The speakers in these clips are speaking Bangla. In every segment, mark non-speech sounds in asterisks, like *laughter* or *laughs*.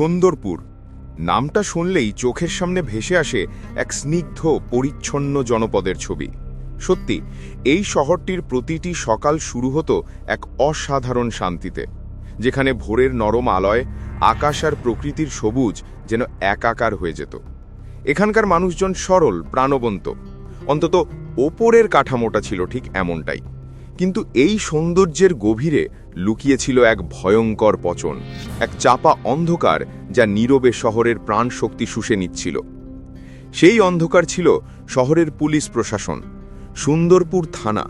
সুন্দরপুর। নামটা শুনলেই চোখের সামনে ভেসে আসে এক স্নিগ্ধ, পরিচ্ছন্ন জনপদের ছবি। সত্যি, এই শহরটির প্রতিটি সকাল শুরু হতো এক অসাধারণ শান্তিতে, যেখানে ভোরের নরম আলয় আকাশ আর প্রকৃতির সবুজ যেন একাকার হয়ে যেত। এখানকার মানুষজন সরল, প্রাণবন্ত। অন্তত ওপরের কাঠামোটা ছিল ঠিক এমনটাই। কিন্তু এই সৌন্দর্যের গভীরে লুকিয়েছিল এক ভয়ঙ্কর পচন, এক চাপা অন্ধকার যা নীরবে শহরের প্রাণ শক্তি শুষে নিচ্ছিল। সেই অন্ধকার ছিল শহরের পুলিশ প্রশাসন, সুন্দরপুর থানা।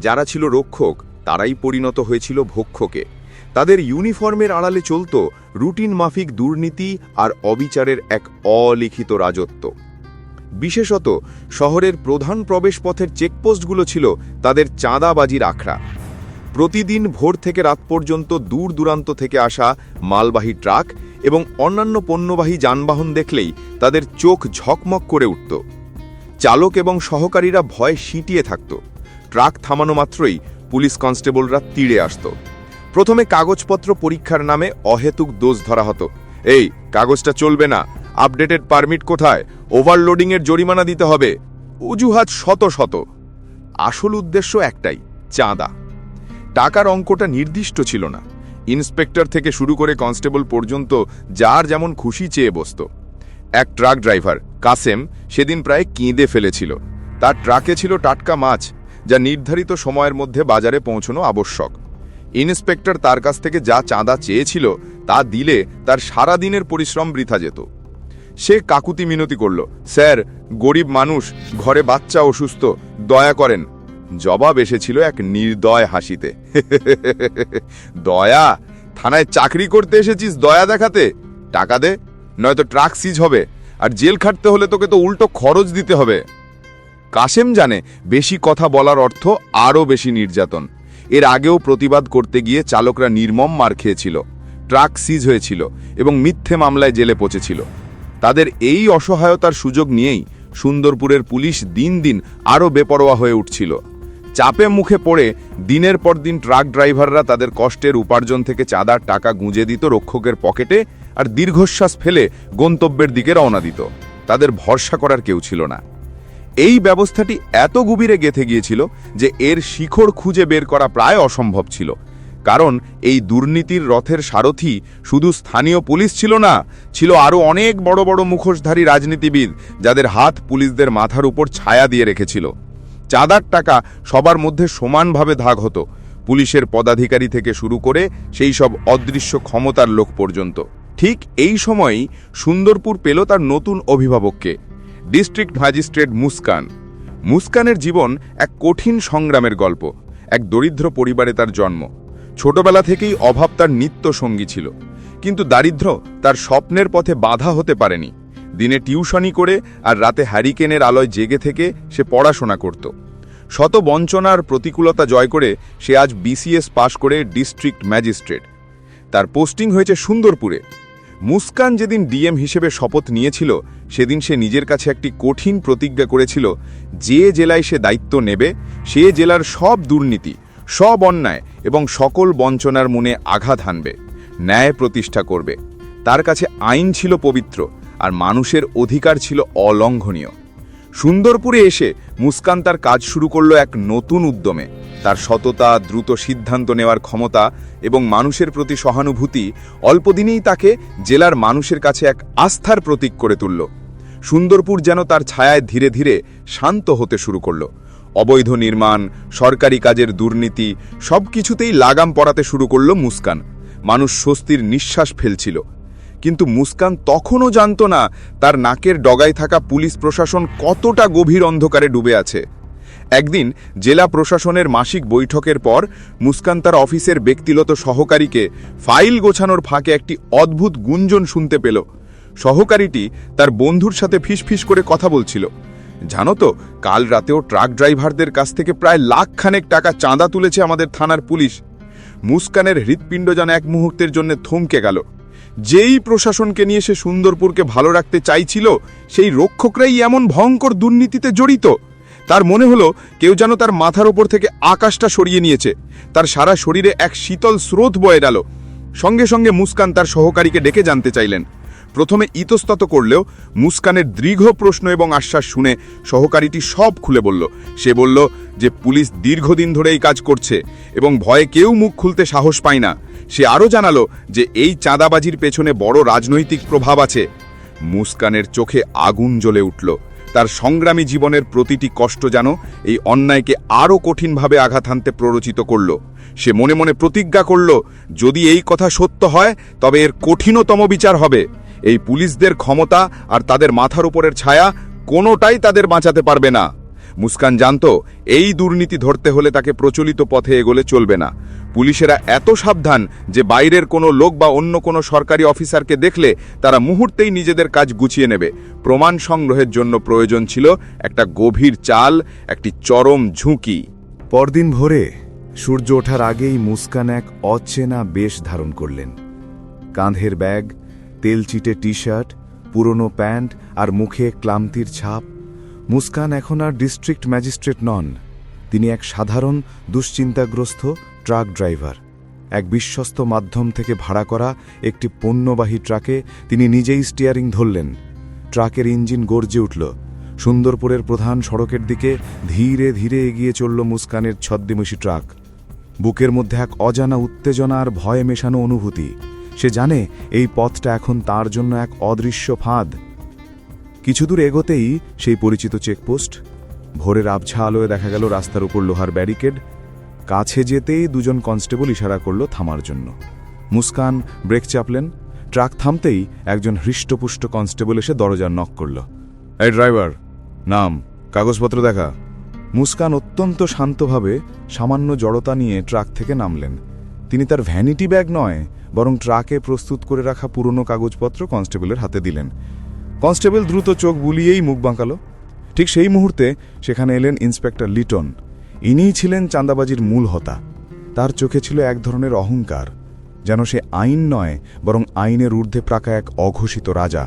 যারা ছিল রক্ষক, তারাই পরিণত হয়েছিল ভক্ষকে। তাদের ইউনিফর্মের আড়ালে চলত রুটিন মাফিক দুর্নীতি আর অবিচারের এক অলিখিত রাজত্ব। বিশেষত শহরের প্রধান প্রবেশপথের চেকপোস্টগুলো ছিল তাদের চাঁদাবাজির আখড়া। প্রতিদিন ভোর থেকে রাত পর্যন্ত দূর দূরান্ত থেকে আসা মালবাহী ট্রাক এবং অন্যান্য পণ্যবাহী যানবাহন দেখলেই তাদের চোখ ঝকমক করে উঠত। চালক এবং সহকারীরা ভয়ে সিঁটিয়ে থাকত। ট্রাক থামানো মাত্রই পুলিশ কনস্টেবলরা তীরে আসত। প্রথমে কাগজপত্র পরীক্ষার নামে অহেতুক দোষ ধরা হতো। এই, কাগজটা চলবে না আপডেটেড পারমিট কোথায়? ওভারলোডিংয়ের জরিমানা দিতে হবে। অজুহাত শত শত। আসল উদ্দেশ্য একটাই, চাঁদা। টাকার অঙ্কটা নির্দিষ্ট ছিল না। ইন্সপেক্টর থেকে শুরু করে কনস্টেবল পর্যন্ত যার যেমন খুশি চেয়ে বসত। এক ট্রাক ড্রাইভার, কাসেম, সেদিন প্রায় কেঁদে ফেলেছিল। তার ট্রাকে ছিল টাটকা মাছ, যা নির্ধারিত সময়ের মধ্যে বাজারে পৌঁছনো আবশ্যক। ইন্সপেক্টর তার কাছ থেকে যা চাঁদা চেয়েছিল তা দিলে তার সারা দিনের পরিশ্রম বৃথা যেত। সে কাকুতি মিনতি করল, স্যার, গরিব মানুষ, ঘরে বাচ্চা অসুস্থ, দয়া করেন। জবাব এসেছিল এক নির্দয় হাসিতে। *laughs* দয়া, থানায় চাকরি করতে এসেছিস দয়া দেখাতে? টাকা দে, নয়তো ট্রাক সিজ হবে, আর জেল খাটতে হলে তোকে তো উল্টো খরচ দিতে হবে। কাসেম জানে, বেশি কথা বলার অর্থ আরও বেশি নির্যাতন। এর আগেও প্রতিবাদ করতে গিয়ে চালকরা নির্মম মার খেয়েছিল, ট্রাক সিজ হয়েছিল এবং মিথ্যে মামলায় জেলে পচেছিল। তাদের এই অসহায়তার সুযোগ নিয়েই সুন্দরপুরের পুলিশ দিন দিন আরও বেপরোয়া হয়ে উঠছিল। চাপে মুখে পড়ে দিনের পর দিন ট্রাক ড্রাইভাররা তাদের কষ্টের উপার্জন থেকে চাঁদার টাকা গুঁজে দিত রক্ষকের পকেটে আর দীর্ঘশ্বাস ফেলে গন্তব্যের দিকে রওনা দিত। তাদের ভরসা করার কেউ ছিল না। এই ব্যবস্থাটি এত গভীরে গেথে গিয়েছিল যে এর শিখর খুঁজে বের করা প্রায় অসম্ভব ছিল। কারণ এই দুর্নীতির রথের সারথি শুধু স্থানীয় পুলিশ ছিল না, ছিল আরও অনেক বড় বড় মুখোশধারী রাজনীতিবিদ যাদের হাত পুলিশদের মাথার উপর ছায়া দিয়ে রেখেছিল। চাঁদার টাকা সবার মধ্যে সমানভাবে ভাগ হতো। পুলিশের পদাধিকারী থেকে শুরু করে সেই সব অদৃশ্য ক্ষমতার লোক পর্যন্ত। ঠিক এই সময়ই সুন্দরপুর পেল তার নতুন অভিভাবককে, ডিস্ট্রিক্ট ম্যাজিস্ট্রেট মুস্কান। মুস্কানের জীবন এক কঠিন সংগ্রামের গল্প, এক দরিদ্র পরিবারে তার জন্ম। ছোটবেলা থেকেই অভাব তার নিত্য সঙ্গী ছিল। কিন্তু দারিদ্র তার স্বপ্নের পথে বাধা হতে পারেনি। দিনে টিউশনি করে আর রাতে হ্যারিকেনের আলোয় জেগে থেকে সে পড়াশোনা করত। শত বঞ্চনার প্রতিকূলতা জয় করে সে আজ বিসিএস পাশ করে ডিস্ট্রিক্ট ম্যাজিস্ট্রেট। তার পোস্টিং হয়েছে সুন্দরপুরে। মুস্কান যেদিন ডিএম হিসেবে শপথ নিয়েছিল, সেদিন সে নিজের কাছে একটি কঠিন প্রতিজ্ঞা করেছিল, যে জেলায় সে দায়িত্ব নেবে, সে জেলার সব দুর্নীতি সব অন্যায় এবং সকল বঞ্চনার মনে আঘাত হানবে, ন্যায় প্রতিষ্ঠা করবে। তার কাছে আইন ছিল পবিত্র আর মানুষের অধিকার ছিল অলঙ্ঘনীয়। সুন্দরপুরে এসে মুস্কান তার কাজ শুরু করল এক নতুন উদ্যমে। তার সততা, দ্রুত সিদ্ধান্ত নেওয়ার ক্ষমতা এবং মানুষের প্রতি সহানুভূতি অল্পদিনেই তাকে জেলার মানুষের কাছে এক আস্থার প্রতীক করে তুলল। সুন্দরপুর যেন তার ছায়ায় ধীরে ধীরে শান্ত হতে শুরু করল। অবৈধ নির্মাণ, সরকারি কাজের দুর্নীতি সব কিছুতেই লাগাম পড়াতে শুরু করল মুস্কান। মানুষ স্বস্তির নিঃশ্বাস ফেলছিল। কিন্তু মুস্কান তখনও জানত না তার নাকের ডগায় থাকা পুলিশ প্রশাসন কতটা গভীর অন্ধকারে ডুবে আছে। একদিন জেলা প্রশাসনের মাসিক বৈঠকের পর মুস্কান তার অফিসের ব্যক্তিগত সহকারীকে ফাইল গোছানোর ফাঁকে একটি অদ্ভুত গুঞ্জন শুনতে পেল। সহকারীটি তার বন্ধুর সাথে ফিসফিস করে কথা বলছিল। জানো তো, কাল রাতেও ট্রাক ড্রাইভারদের কাছ থেকে প্রায় লাখ খানেক টাকা চাঁদা তুলেছে আমাদের থানার পুলিশ। মুস্কানের হৃৎপিণ্ড যেন এক মুহূর্তের জন্য থমকে গেল। যেই প্রশাসনকে নিয়ে সে সুন্দরপুরকে ভালো রাখতে চাইছিল, সেই রক্ষকরাই এমন ভয়ঙ্কর দুর্নীতিতে জড়িত। তার মনে হলো, কেউ যেন তার মাথার ওপর থেকে আকাশটা সরিয়ে নিয়েছে। তার সারা শরীরে এক শীতল স্রোত বয়ে গেল। সঙ্গে সঙ্গে মুস্কান তার সহকারীকে ডেকে জানতে চাইলেন। প্রথমে ইতস্তত করলেও মুস্কানের দীর্ঘ প্রশ্ন এবং আশ্বাস শুনে সহকারীটি সব খুলে বলল। সে বলল যে পুলিশ দীর্ঘদিন ধরে এই কাজ করছে এবং ভয়ে কেউ মুখ খুলতে সাহস পায় না। সে আরও জানালো যে এই চাঁদাবাজির পেছনে বড় রাজনৈতিক প্রভাব আছে। মুস্কানের চোখে আগুন জ্বলে উঠল। তার সংগ্রামী জীবনের প্রতিটি কষ্ট যেন এই অন্যায়কে আরও কঠিনভাবে আঘাত হানতে প্ররোচিত করল। সে মনে মনে প্রতিজ্ঞা করল, যদি এই কথা সত্য হয়, তবে এর কঠিনতম বিচার হবে। এই পুলিশদের ক্ষমতা আর তাদের মাথার উপরের ছায়া কোনোটাই তাদের বাঁচাতে পারবে না। মুস্কান জানত, এই দুর্নীতি ধরতে হলে তাকে প্রচলিত পথে এগোলে চলবে না। পুলিশেরা এত সাবধান যে বাইরের কোনো লোক বা অন্য কোনো সরকারি অফিসারকে দেখলে তারা মুহূর্তেই নিজেদের কাজ গুছিয়ে নেবে। প্রমাণ সংগ্রহের জন্য প্রয়োজন ছিল একটা গভীর চাল, একটি চরম ঝুঁকি। পরদিন ভোরে সূর্য ওঠার আগেই মুস্কান এক অচেনা বেশ ধারণ করলেন। কাঁধের ব্যাগ তেলচিটে টি শার্ট পুরনো প্যান্ট আর মুখে ক্লান্তির ছাপ। মুস্কান এখন আর ডিস্ট্রিক্ট ম্যাজিস্ট্রেট নন। তিনি এক সাধারণ, দুশ্চিন্তাগ্রস্ত ট্রাক ড্রাইভার। এক বিশ্বস্ত মাধ্যম থেকে ভাড়া করা একটি পণ্যবাহী ট্রাকে তিনি নিজেই স্টিয়ারিং ধরলেন। ট্রাকের ইঞ্জিন গর্জে উঠল। সুন্দরপুরের প্রধান সড়কের দিকে ধীরে ধীরে এগিয়ে চলল মুস্কানের ছদ্দিমুষী ট্রাক। বুকের মধ্যে এক অজানা উত্তেজনা আর ভয়ে মেশানো অনুভূতি। সে জানে এই পথটা এখন তার জন্য এক অদৃশ্য ফাঁদ। কিছুদূর এগোতেই সেই পরিচিত চেকপোস্ট, ভোরের আবছা আলোয় দেখা গেল রাস্তার উপর লোহার ব্যারিকেড, কাছে যেতেই দুজন কনস্টেবল ইশারা করল থামার জন্য। মুস্কান, ব্রেক চাপলেন, ট্রাক থামতেই একজন হৃষ্টপুষ্ট কনস্টেবল এসে দরজার নক করল। এই ড্রাইভার, নাম, কাগজপত্র দেখা। মুস্কান অত্যন্ত শান্তভাবে সামান্য জড়তা নিয়ে ট্রাক থেকে নামলেন। তিনি তার ভ্যানিটি ব্যাগ নয়, বরং ট্রাকে প্রস্তুত করে রাখা পুরনো কাগজপত্র কনস্টেবলের হাতে দিলেন। কনস্টেবল দ্রুত চোখ বুলিয়েই মুখ বাঁকালো। ঠিক সেই মুহূর্তে সেখানে এলেন ইন্সপেক্টর লিটন ইনিই ছিলেন চাঁদাবাজির মূল হতা। তার চোখে ছিল এক ধরনের অহংকার, যেন সে আইন নয়, বরং আইনের ঊর্ধ্বে প্রাকা এক অঘোষিত রাজা।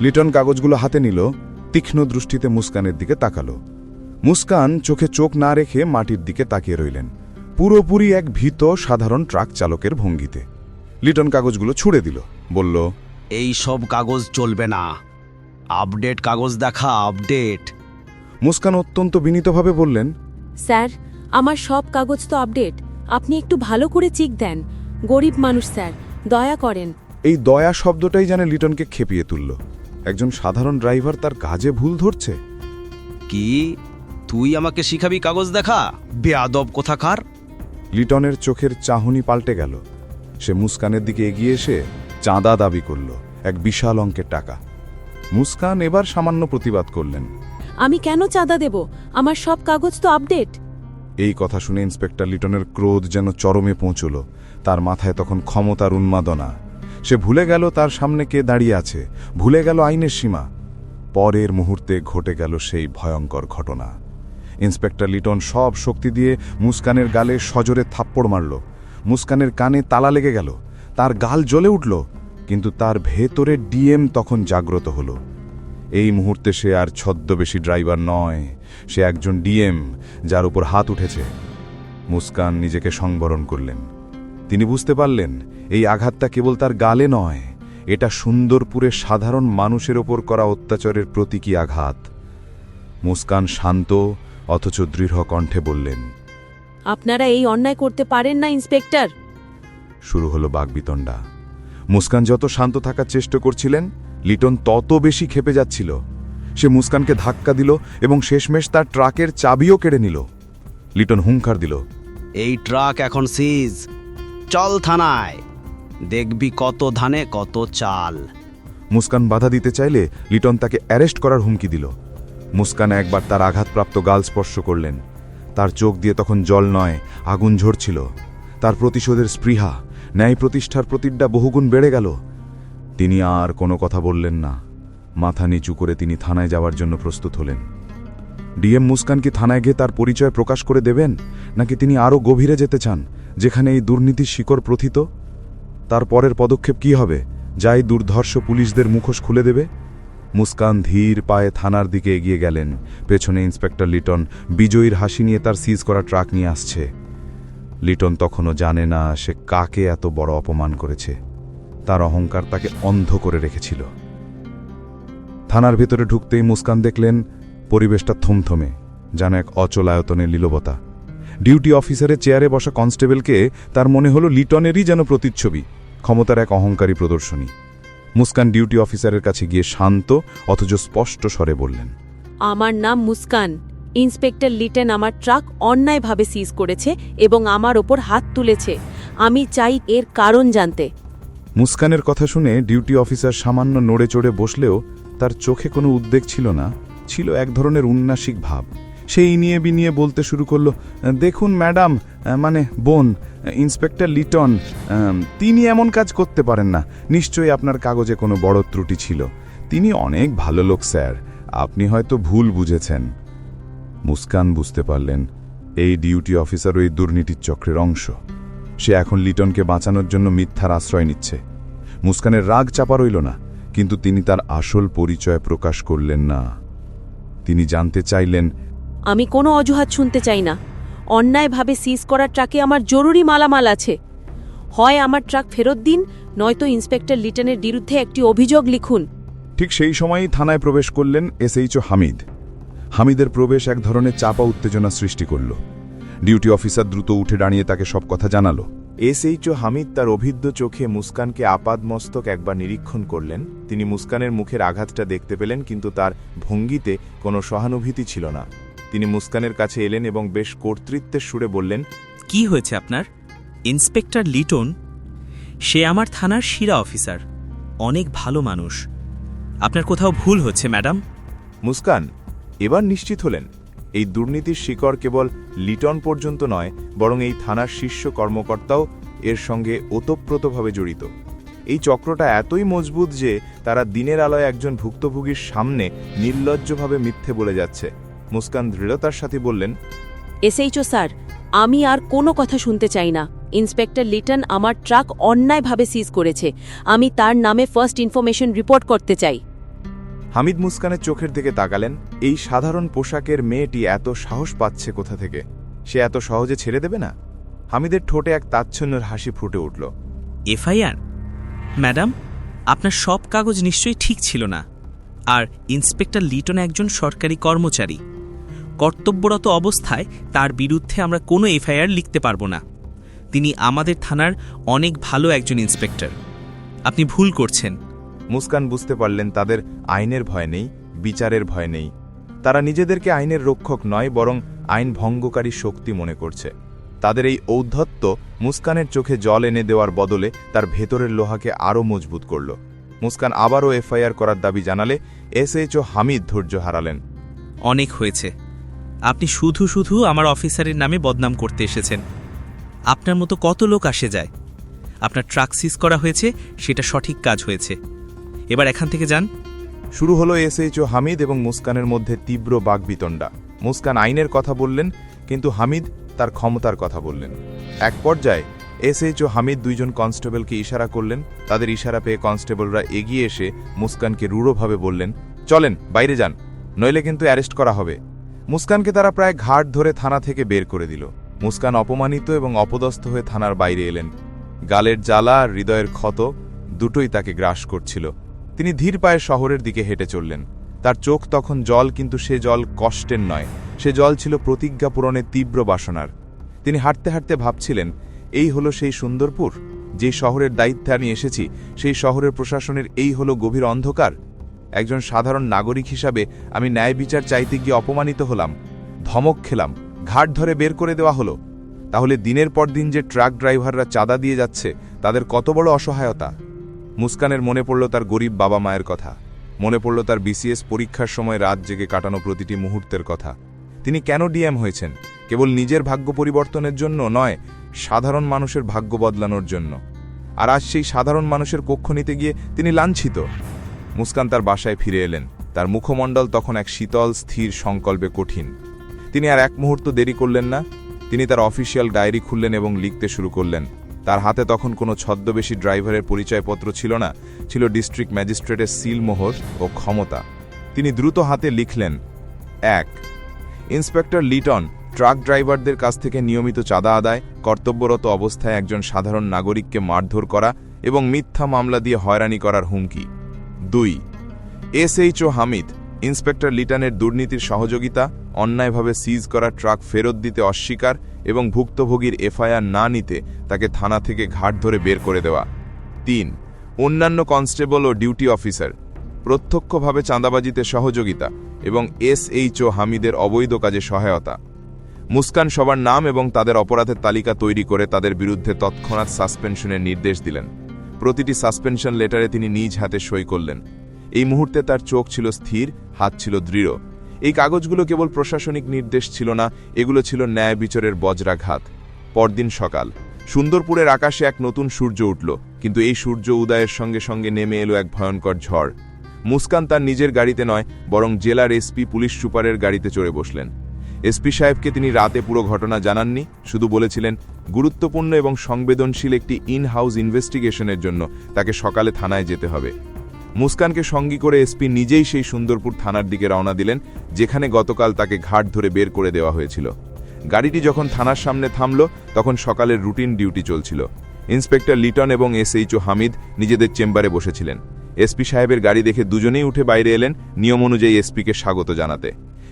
লিটন কাগজগুলো হাতে নিল, তীক্ষ্ণ দৃষ্টিতে মুস্কানের দিকে তাকালো। মুস্কান চোখে চোখ না রেখে মাটির দিকে তাকিয়ে রইলেন। পুরোপুরি এক ভীত সাধারণ ট্রাক চালকের ভঙ্গিতে। লিটন কাগজগুলো ছুড়ে দিল বলল এই সব কাগজ চলবে না। আপডেট কাগজ দেখা আপডেট। মুস্কান অত্যন্ত বিনীতভাবে বললেন স্যার আমার সব কাগজ তো আপডেট। আপনি একটু ভালো করে চিক দেন। গরিব মানুষ স্যার দয়া করেন। এই দয়া শব্দটাই যেন লিটনকে খেপিয়ে তুলল। একজন সাধারণ ড্রাইভার তার কাজে ভুল ধরছে। কি? তুই আমাকে শিখাবি কাগজ দেখা? বেয়াদব কোথাকার। লিটনের চোখের চাহনি পাল্টে গেল। সে মুস্কানের দিকে এগিয়ে এসে চাঁদা দাবি করল এক বিশাল অঙ্কের টাকা। মুস্কান এবার সামান্য প্রতিবাদ করলেন। আমি কেন চাঁদা দেব? আমার সব কাগজ তো আপডেট। এই কথা শুনে ইন্সপেক্টর লিটনের ক্রোধ যেন চরমে পৌঁছল তার মাথায় তখন ক্ষমতার উন্মাদনা। সে ভুলে গেল তার সামনে কে দাঁড়িয়ে আছে ভুলে গেল আইনের সীমা। পরের মুহূর্তে ঘটে গেল সেই ভয়ঙ্কর ঘটনা। ইন্সপেক্টর লিটন সব শক্তি দিয়ে মুস্কানের গালে সজোরে থাপ্পড় মারল। মুস্কানের কানে তালা লেগে গেল। তার গাল জ্বলে উঠল, কিন্তু তার ভেতরে ডিএম তখন জাগ্রত হলো। এই মুহূর্তে সে আর ছদ্মবেশী ড্রাইভার নয়, সে একজন ডিএম যার উপর হাত উঠেছে। মুস্কান নিজেকে সংবরণ করলেন। তিনি বুঝতে পারলেন, এই আঘাতটা কেবল তার গালে নয়, এটা সুন্দরপুরের সাধারণ মানুষের ওপর করা অত্যাচারের প্রতীকী আঘাত। মুস্কান শান্ত অথচ দৃঢ় কণ্ঠে বললেন আপনারা এই অন্যায় করতে পারেন না ইন্সপেক্টর। শুরু হলো বাগবিতণ্ডা। মুস্কান যত শান্ত থাকার চেষ্টা করছিলেন লিটন তত বেশি খেপে যাচ্ছিল। সে মুস্কানকে ধাক্কা দিল এবং শেষমেশ তার ট্রাকের চাবিও কেড়ে নিল। লিটন হুঙ্কার দিল এই ট্রাক এখন সিজ চল থানায়। দেখবি কত ধানে কত চাল। মুস্কান বাধা দিতে চাইলে লিটন তাকে অ্যারেস্ট করার হুমকি দিল। মুস্কান একবার তার আঘাতপ্রাপ্ত গাল স্পর্শ করলেন। তার চোখ দিয়ে তখন জল নয়, আগুন ঝরছিল। তার প্রতিশোধের স্পৃহা, ন্যায় প্রতিষ্ঠার প্রতিজ্ঞা বহুগুণ বেড়ে গেল। তিনি আর কোনো কথা বললেন না। মাথা নিচু করে তিনি থানায় যাওয়ার জন্য প্রস্তুত হলেন। ডিএম মুস্কান কি থানায় গিয়ে তার পরিচয় প্রকাশ করে দেবেন, নাকি তিনি আরও গভীরে যেতে চান, যেখানে এই দুর্নীতির শিকড় প্রথিত? তার পরের পদক্ষেপ কি হবে যাই দুর্ধর্ষ পুলিশদের মুখোশ খুলে দেবে? মুস্কান ধীর পায়ে থানার দিকে এগিয়ে গেলেন। পেছনে ইন্সপেক্টর লিটন বিজয়ীর হাসি নিয়ে তার সিজ করা ট্রাক নিয়ে আসছে। লিটন তখনও জানে না সে কাকে এত বড় অপমান করেছে। তার অহংকার তাকে অন্ধ করে রেখেছিল। থানার ভেতরে ঢুকতেই মুস্কান দেখলেন, পরিবেশটা থমথমে, যেন এক অচল আয়তনের লীলবতা। ডিউটি অফিসারের চেয়ারে বসা কনস্টেবলকে তার মনে হলো লিটনেরই যেন প্রতিচ্ছবি, ক্ষমতার এক অহংকারী প্রদর্শনী। মুস্কান ডিউটি অফিসারের কাছে গিয়ে শান্ত অথচ স্পষ্ট স্বরে বললেন আমার নাম মুস্কান। ইন্সপেক্টর লিটেন আমার ট্রাক অন্যায়ভাবে সিজ করেছে এবং আমার ওপর হাত তুলেছে। আমি চাই এর কারণ জানতে। মুস্কানের কথা শুনে ডিউটি অফিসার সামান্য নড়ে চড়ে বসলেও তার চোখে কোনো উদ্বেগ ছিল না ছিল এক ধরনের উন্নাসিক ভাব। সেই নিয়ে বিনিয়ে বলতে শুরু করল, দেখুন ম্যাডাম মানে বোন, ইন্সপেক্টর লিটন, তিনি এমন কাজ করতে পারেন না। নিশ্চয়ই আপনার কাগজে কোনো বড় ত্রুটি ছিল। তিনি অনেক ভালো লোক, স্যার। আপনি হয়তো ভুল বুঝেছেন। মুস্কান বুঝতে পারলেন, এই ডিউটি অফিসার ওই দুর্নীতির চক্রের অংশ। সে এখন লিটনকে বাঁচানোর জন্য মিথ্যার আশ্রয় নিচ্ছে। মুস্কানের রাগ চাপা রইল না, কিন্তু তিনি তার আসল পরিচয় প্রকাশ করলেন না। তিনি জানতে চাইলেন আমি কোনো অজুহাত শুনতে চাই না। অন্যায়ভাবে সিজ করার ট্রাকে আমার জরুরি মালামাল আছে। হয় আমার ট্রাক ফেরত দিন, নয়তো ইন্সপেক্টর লিটনের বিরুদ্ধে একটি অভিযোগ লিখুন। ঠিক সেই সময়ই থানায় প্রবেশ করলেন এসএইচও হামিদ। হামিদের প্রবেশ এক ধরনের চাপা উত্তেজনা সৃষ্টি করল। ডিউটি অফিসার দ্রুত উঠে দাঁড়িয়ে তাকে সব কথা জানালো। এসএইচও হামিদ তার অভিজ্ঞ চোখে মুস্কানকে আপাদমস্তক একবার নিরীক্ষণ করলেন। তিনি মুস্কানের মুখের আঘাতটা দেখতে পেলেন, কিন্তু তার ভঙ্গিতে কোনো সহানুভূতি ছিল না। তিনি মুস্কানের কাছে এলেন এবং বেশ কর্তৃত্বের সুরে বললেন কি হয়েছে আপনার? ইন্সপেক্টর লিটন? সে আমার থানার শিরা অফিসার। অনেক ভালো মানুষ। আপনার কোথাও ভুল হচ্ছে ম্যাডাম? মুস্কান এবার নিশ্চিত হলেন এই দুর্নীতির শিকড় কেবল লিটন পর্যন্ত নয় বরং এই থানার শীর্ষ কর্মকর্তাও এর সঙ্গে ওতপ্রোতভাবে জড়িত। এই চক্রটা এতই মজবুত যে তারা দিনের আলোয় একজন ভুক্তভোগীর সামনে নির্লজ্জভাবে মিথ্যে বলে যাচ্ছে। মুস্কান দৃঢ়তার সাথে বললেন এসএইচও স্যার আমি আর কোনো কথা শুনতে চাই না। ইন্সপেক্টর লিটন আমার ট্রাক অন্যায়ভাবে সিজ করেছে। আমি তার নামে ফার্স্ট ইনফরমেশন রিপোর্ট করতে চাই। হামিদ মুস্কানের চোখের দিকে তাকালেন। এই সাধারণ পোশাকের মেয়েটি এত সাহস পাচ্ছে কোথা থেকে? সে এত সহজে ছেড়ে দেবে না? হামিদের ঠোঁটে এক তাচ্ছন্যের হাসি ফুটে উঠল। এফআইআর? ম্যাডাম আপনার সব কাগজ নিশ্চয়ই ঠিক ছিল না। আর ইন্সপেক্টর লিটন একজন সরকারি কর্মচারী। কর্তব্যরত অবস্থায় তার বিরুদ্ধে আমরা কোনো এফআইআর লিখতে পারব না। তিনি আমাদের থানার অনেক ভালো একজন ইন্সপেক্টর। আপনি ভুল করছেন। মুস্কান বুঝতে পারলেন তাদের আইনের ভয় নেই বিচারের ভয় নেই। তারা নিজেদেরকে আইনের রক্ষক নয় বরং আইন ভঙ্গকারী শক্তি মনে করছে। তাদের এই ঔদ্ধত্য মুস্কানের চোখে জল এনে দেওয়ার বদলে তার ভেতরের লোহাকে আরও মজবুত করল। মুস্কান আবারও এফআইআর করার দাবি জানালে এসএইচও হামিদ ধৈর্য হারালেন। অনেক হয়েছে। আপনি শুধু শুধু আমার অফিসারের নামে বদনাম করতে এসেছেন। আপনার মতো কত লোক আসে যায়। আপনার ট্রাক সিজ করা হয়েছে, সেটা সঠিক কাজ হয়েছে। এবার এখান থেকে যান। শুরু হলো এসএইচও হামিদ এবং মুস্কানের মধ্যে তীব্র বাগবিতণ্ডা মুস্কান আইনের কথা বললেন, কিন্তু হামিদ তার ক্ষমতার কথা বললেন। এক পর্যায়ে এসএইচও হামিদ দুইজন কনস্টেবলকে ইশারা করলেন। তাদের ইশারা পেয়ে কনস্টেবলরা এগিয়ে এসে মুস্কানকে রূঢ়ভাবে বললেন, চলেন, বাইরে যান। নইলে কিন্তু অ্যারেস্ট করা হবে। মুস্কানকে তারা প্রায় ঘাট ধরে থানা থেকে বের করে দিল। মুস্কান অপমানিত এবং অপদস্থ হয়ে থানার বাইরে এলেন। গালের জ্বালা আর হৃদয়ের ক্ষত দুটোই তাকে গ্রাস করছিল। তিনি ধীর পায়ে শহরের দিকে হেঁটে চললেন। তার চোখ তখন জল, কিন্তু সে জল কষ্টের নয়। সে জল ছিল প্রতিজ্ঞা পূরণের তীব্র বাসনার। তিনি হাঁটতে হাঁটতে ভাবছিলেন, এই হলো সেই সুন্দরপুর? যে শহরের দায়িত্বে আমি এসেছি, সেই শহরের প্রশাসনের এই হলো গভীর অন্ধকার? একজন সাধারণ নাগরিক হিসাবে আমি ন্যায় বিচার চাইতে গিয়ে অপমানিত হলাম, ধমক খেলাম, ঘাট ধরে বের করে দেওয়া হলো। তাহলে দিনের পর দিন যে ট্রাক ড্রাইভাররা চাঁদা দিয়ে যাচ্ছে, তাদের কত বড় অসহায়তা? মুস্কানের মনে পড়ল তার গরিব বাবা মায়ের কথা। মনে পড়ল তার বিসিএস পরীক্ষার সময় রাত জেগে কাটানো প্রতিটি মুহূর্তের কথা। তিনি কেন ডিএম হয়েছেন? কেবল নিজের ভাগ্য পরিবর্তনের জন্য নয়, সাধারণ মানুষের ভাগ্য বদলানোর জন্য। আর আজ সেই সাধারণ মানুষের কক্ষ নিতে গিয়ে তিনি লাঞ্ছিত। মুস্কান তার বাসায় ফিরে এলেন। তার মুখমণ্ডল তখন এক শীতল, স্থির সংকল্পে কঠিন। তিনি আর এক মুহূর্ত দেরি করলেন না। তিনি তার অফিসিয়াল ডায়েরি খুললেন এবং লিখতে শুরু করলেন। তার হাতে তখন কোনো ছদ্মবেশী ড্রাইভারের পরিচয়পত্র ছিল না, ছিল ডিস্ট্রিক্ট ম্যাজিস্ট্রেটের সিলমোহর ও ক্ষমতা। তিনি দ্রুত হাতে লিখলেন, এক। ইন্সপেক্টর লিটন, ট্রাক ড্রাইভারদের কাছ থেকে নিয়মিত চাঁদা আদায়, কর্তব্যরত অবস্থায় একজন সাধারণ নাগরিককে মারধর করা এবং মিথ্যা মামলা দিয়ে হয়রানি করার হুমকি। দুই। এসএইচও হামিদ, ইন্সপেক্টর লিটনের দুর্নীতির সহযোগিতা, অন্যায়ভাবে সিজ করা ট্রাক ফেরত দিতে অস্বীকার এবং ভুক্তভোগীর এফআইআর না নিতে তাকে থানা থেকে ঘাট ধরে বের করে দেওয়া। তিন, অন্যান্য কনস্টেবল ও ডিউটি অফিসার, প্রত্যক্ষভাবে চাঁদাবাজিতে সহযোগিতা এবং এসএইচও হামিদের অবৈধ কাজে সহায়তা। মুস্কান সবার নাম এবং তাদের অপরাধের তালিকা তৈরি করে তাদের বিরুদ্ধে তৎক্ষণাৎ সাসপেনশনের নির্দেশ দিলেন। প্রতিটি সাসপেনশন লেটারে তিনি নিজ হাতে সই করলেন। এই মুহূর্তে তার চোখ ছিল স্থির, হাত ছিল দৃঢ়। এই কাগজগুলো কেবল প্রশাসনিক নির্দেশ ছিল না, এগুলো ছিল ন্যায় বিচারের বজ্রাঘাত। পরদিন সকাল, সুন্দরপুরের আকাশে এক নতুন সূর্য উঠল, কিন্তু এই সূর্য উদয়ের সঙ্গে সঙ্গে নেমে এলো এক ভয়ঙ্কর ঝড়। মুস্কান তার নিজের গাড়িতে নয়, বরং জেলার এসপি পুলিশ সুপারের গাড়িতে চড়ে বসলেন। এসপি সাহেবকে তিনি রাতে পুরো ঘটনা জানাননি, শুধু বলেছিলেন, গুরুত্বপূর্ণ এবং সংবেদনশীল একটি ইন হাউস ইনভেস্টিগেশনের জন্য তাকে সকালে থানায় যেতে হবে। মুস্কানকে সঙ্গী করে এসপি নিজেই সেই সুন্দরপুর থানার দিকে রওনা দিলেন, যেখানে গতকাল তাকে ঘাট ধরে বের করে দেওয়া হয়েছিল। গাড়িটি যখন থানার সামনে থামল, তখন সকালের রুটিন ডিউটি চলছিল। ইন্সপেক্টর লিটন এবং এসএইচও হামিদ নিজেদের চেম্বারে বসেছিলেন। এসপি সাহেবের গাড়ি দেখে দুজনেই উঠে বাইরে এলেন, নিয়ম অনুযায়ী এসপিকে স্বাগত জানাতে।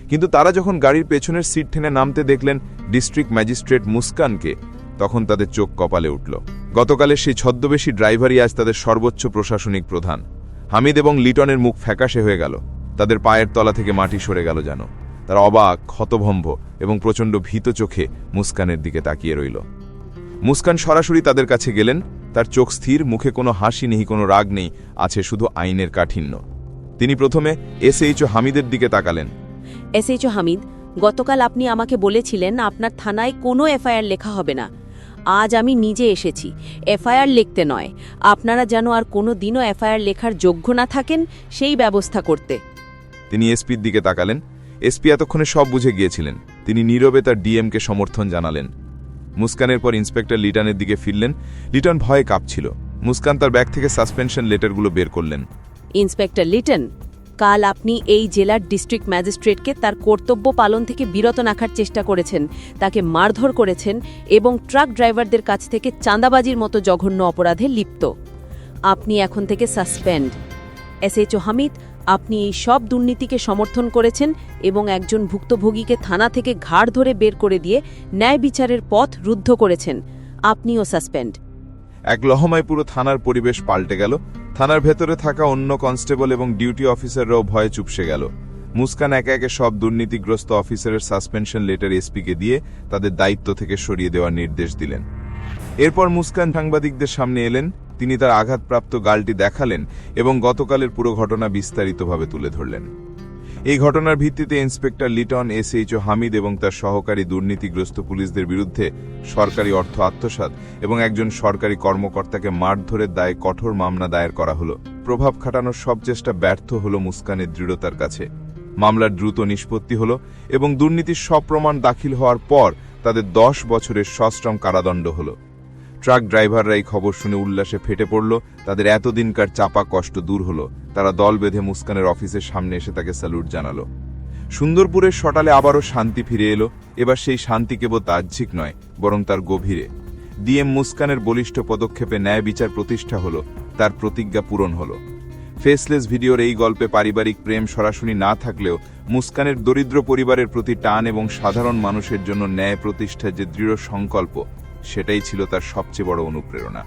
কিন্তু তারা যখন গাড়ির পেছনের সিট ঠেনে নামতে দেখলেন ডিস্ট্রিক্ট ম্যাজিস্ট্রেট মুস্কানকে, তখন তাদের চোখ কপালে উঠল। গতকালের সেই ছদ্মবেশী ড্রাইভারই আজ তাদের সর্বোচ্চ প্রশাসনিক প্রধান। হামিদ এবং লিটনের মুখ ফ্যাকাশে হয়ে গেল। তাদের পায়ের তলা থেকে মাটি সরে গেল যেন। তারা অবাক ক্ষতভম্ব এবং প্রচণ্ড ভীত চোখে মুস্কানের দিকে তাকিয়ে রইল। মুস্কান সরাসরি তাদের কাছে গেলেন। তার চোখ স্থির, মুখে কোনো হাসি নেই, কোনো রাগ নেই, আছে শুধু আইনের কাঠিন্য। তিনি প্রথমে এসএইচও হামিদের দিকে তাকালেন। এসএইচও হামিদ গতকাল আপনি আমাকে বলেছিলেন আপনার থানায় কোনো এফআইআর লেখা হবে না। আজ আমি নিজে এসেছি। এফআইআর লিখতে নয়। আপনারা যেন আর কোনো দিনও এফআইআর লেখার যোগ্য না থাকেন সেই ব্যবস্থা করতে। তিনি এসপির দিকে তাকালেন। এসপি এতক্ষণে সব বুঝে গিয়েছিলেন। তিনি নীরবে তার ডিএমকে সমর্থন জানালেন। মুস্কানের পর ইন্সপেক্টর লিটনের দিকে ফিরলেন। লিটন ভয়ে কাঁপছিল। মুস্কান তার ব্যাগ থেকে সাসপেনশন লেটারগুলো বের করলেন। ইন্সপেক্টর লিটন কাল আপনি এই জেলার ডিস্ট্রিক্ট ম্যাজিস্ট্রেটকে তার কর্তব্য পালন থেকে বিরত রাখার চেষ্টা করেছেন। তাকে মারধর করেছেন এবং ট্রাক ড্রাইভারদের কাছ থেকে চাঁদাবাজির মতো জঘন্য অপরাধে লিপ্ত। আপনি এখন থেকে সাসপেন্ড। এস এসএইচও হামিদ, আপনি এই সব দুর্নীতিকে সমর্থন করেছেন এবং একজন ভুক্তভোগীকে থানা থেকে ঘাড় ধরে বের করে দিয়ে ন্যায় বিচারের পথ রুদ্ধ করেছেন। আপনিও সাসপেন্ড। এক লহমায় পুরো থানার পরিবেশ পাল্টে গেল। থানার ভেতরে থাকা অন্য কনস্টেবল এবং ডিউটি অফিসাররাও ভয়ে চুপসে গেল। মুস্কান একে একে সব দুর্নীতিগ্রস্ত অফিসারের সাসপেনশন লেটার এসপিকে দিয়ে তাদের দায়িত্ব থেকে সরিয়ে দেওয়ার নির্দেশ দিলেন। এরপর মুস্কান সাংবাদিকদের সামনে এলেন, তিনি তার আঘাতপ্রাপ্ত গালটি দেখালেন এবং গতকালের পুরো ঘটনা বিস্তারিতভাবে তুলে ধরলেন। এই ঘটনার ভিত্তিতে ইন্সপেক্টর লিটন এসএইচও হামিদ এবং তার সহকারী দুর্নীতিগ্রস্ত পুলিশদের বিরুদ্ধে সরকারি অর্থ আত্মসাৎ এবং একজন সরকারি কর্মকর্তাকে মারধরের দায়ে কঠোর মামলা দায়ের করা হলো। প্রভাব খাটানোর সব চেষ্টা ব্যর্থ হলো মুস্কানের দৃঢ়তার কাছে। মামলার দ্রুত নিষ্পত্তি হলো এবং দুর্নীতির সব প্রমাণ দাখিল হওয়ার পর তাদের দশ বছরের সশ্রম কারাদণ্ড হলো। ট্রাক ড্রাইভাররা এই খবর শুনে উল্লাসে ফেটে পড়ল। তাদের এতদিনকার চাপা কষ্ট দূর হলো। তারা দল বেঁধে মুস্কানের অফিসের সামনে এসে তাকে স্যালুট জানালো। সুন্দরপুরের সটালে আবারও শান্তি ফিরে এলো। এবার সেই শান্তি কেবল তাহ্যিক নয়, বরং তার গভীরে। ডিএম মুস্কানের বলিষ্ঠ পদক্ষেপে ন্যায় বিচার প্রতিষ্ঠা হলো, তার প্রতিজ্ঞা পূরণ হলো। ফেসলেস ভিডিওর এই গল্পে পারিবারিক প্রেম সরাসরি না থাকলেও মুস্কানের দরিদ্র পরিবারের প্রতি টান এবং সাধারণ মানুষের জন্য ন্যায় প্রতিষ্ঠার যে দৃঢ় সংকল্প সেটাই ছিল তার সবচেয়ে বড় অনুপ্রেরণা।